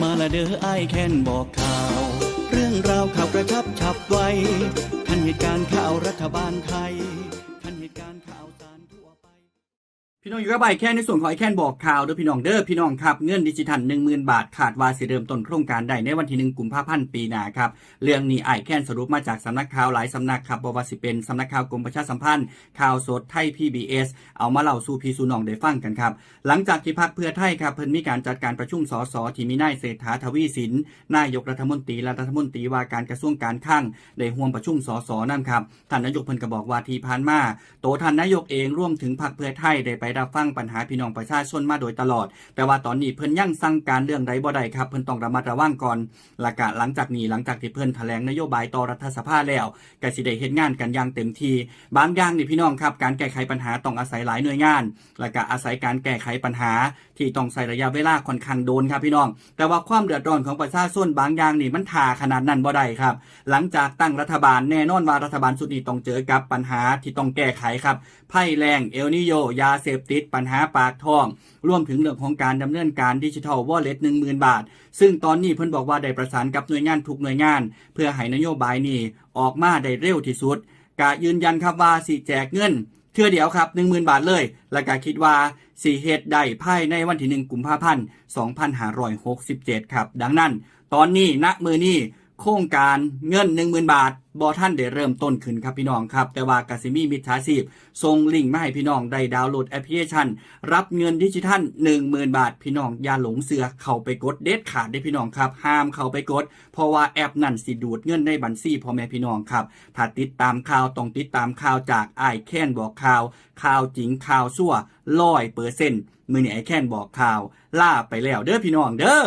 มาละเด้อไอแค้นบอกข่าว เรื่องราวข่าวกระชับฉับไวทันเหตุการณ์ข่าวรัฐบาลไทย พี่น้องอยู่กับใบแค่ในส่วนของไอแคนบอกข่าวเด้อพี่น้องเด้อพี่น้องครับเงินดิจิทัล10,000 บาทขาดวาสิเริ่มต้นโครงการได้ในวันที่1กุมภาพันธ์ปีหน้าครับเรื่องนี้ไอแคนสรุปมาจากสำนักข่าวหลายสำนักครับบว่าสิเป็นสำนักข่าวกรมประชาสัมพันธ์ ข่าวสดไทย PBS เอามาเล่าสู่พี่สู่น้องได้ฟังกันครับหลังจากที่พักเพื่อไทยครับเพิ่นมีการจัดการประชุมสสที่มีนายเศรษฐาทวีสินนายกรัฐมนตรีและรัฐมนตรีว่าการกระทรวงการคลังได้ห่วมประชุมสสนั่นครับท่านนายกเพิ่นก็บอกว่าที่ผ่านมาโตท่านนายกเองร่วมถึงพรรคเพื่อไทยได้ไปรับฟังปัญหาพี่น้องประชาชนมาโดยตลอด แต่ว่าตอนนี้เพิ่นยังสั่งการเรื่องใดบ่ได้ครับ เพิ่นต้องระมัดระวังก่อนและกะหลังจากนี้หลังจากที่เพิ่นแถลงนโยบายต่อรัฐสภาแล้วก็สิได้เฮ็ดงานกันอย่างเต็มที่บางอย่างนี่พี่น้องครับ การแก้ไขปัญหาต้องอาศัยหลายหน่วยงาน และก็อาศัยการแก้ไขปัญหา ที่ต้องใช้ระยะเวลาค่อนข้างโดนครับพี่น้อง แต่ว่าความเดือดร้อนของประชาชนบางอย่างนี่มันทาขนาดนั้นบ่ได้ครับ หลังจากตั้งรัฐบาลแน่นอนว่ารัฐบาลชุดนี้ต้องเจอกับปัญหาที่ต้องแก้ไขครับภัยแรงเอลนิโยยาเสพติด ปัญหาปากท้อง รวมถึงเรื่องของการดำเนินการดิจิทัลวอลเล็ตหนึ่งหมื่นบาท ซึ่งตอนนี้เพิ่นบอกว่าได้ประสานกับหน่วยงานทุกหน่วยงาน เพื่อให้นโยบายนี้ออกมาได้เร็วที่สุดกะยืนยันครับว่าสิแจกเงินเทื่อเดียวครับ 10,000 บาทเลย และก็คิดว่าสีเฮ็ดได้ภายในวันที่ 1 กุมภาพันธ์ 2567 ครับ ดังนั้น ตอนนี้ณมือนี้โครงการเงิน 10,000 บาท บอท่านได้เริ่มต้นขึ้นครับพี่น้องครับ แต่ว่ากสิมีมิจฉาชีพส่งลิงก์มาให้พี่น้องได้ดาวน์โหลดแอปพลิเคชัน รับเงินดิจิทัล 10,000 บาท พี่น้องอย่าหลงเสือเข้าไปกดเด็ดขาดได้พี่น้องครับ ห้ามเข้าไปกด เพราะว่าแอปนั่นสิดูดเงินในบัญชีพ่อแม่พี่น้องครับถ้าติดตามข่าวต้องติดตามข่าวจากไอแค้นบอกข่าว ข่าวจริงข่าวชั่วร้อยเปอร์เซ็นต์มือนี่ไอแค้นบอกข่าว ล่าไปแล้วเด้อพี่น้องเด้อ